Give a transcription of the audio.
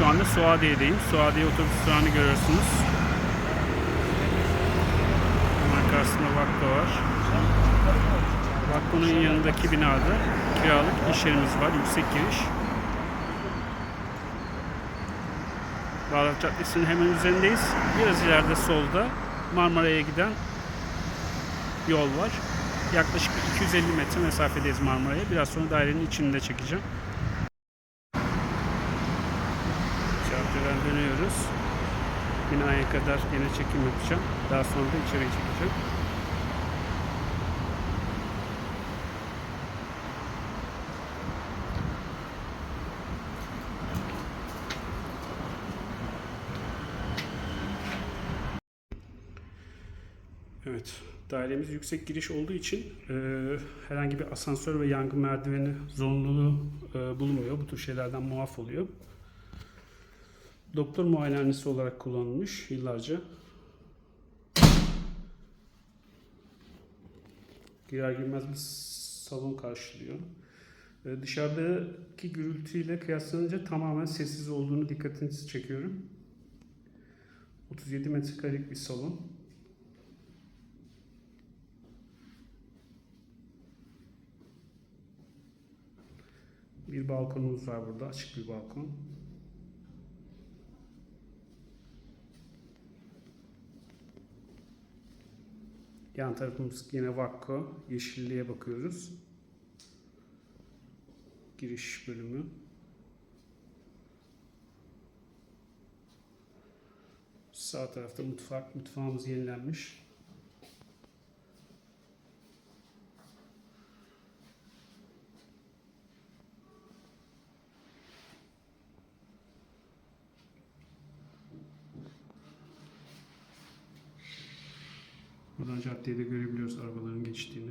Şu anda Suadiye'deyim. Suadiye otobüs durağını görüyorsunuz. Hemen karşısında Vakko var. Vakko'nun yanındaki binada kiralık iş yerimiz var. Yüksek giriş. Bağdat Caddesi'nin hemen üzerindeyiz. Biraz ileride solda Marmara'ya giden yol var. Yaklaşık bir 250 metre mesafedeyiz Marmara'ya. Biraz sonra dairenin içinde çekeceğim. Caddeden dönüyoruz. Binaya kadar yine çekim yapacağım. Daha sonra da içeri çekeceğim. Evet, dairemiz yüksek giriş olduğu için e, herhangi bir asansör ve yangın merdiveni zorunluluğu e, bulunmuyor. Bu tür şeylerden muaf oluyor. Doktor muayenehanesi olarak kullanılmış yıllarca. Girer girmez bir salon karşılıyor. E, dışarıdaki gürültüyle kıyaslanınca tamamen sessiz olduğunu dikkatinizi çekiyorum. 37 metrekarelik bir salon. Bir balkonumuz var burada. Açık bir balkon. Yan tarafımız yine Vakko. Yeşilliğe bakıyoruz. Giriş bölümü. Sağ tarafta mutfak. Mutfağımız yenilenmiş. Buradan caddeyi de görebiliyoruz arabaların geçtiğini.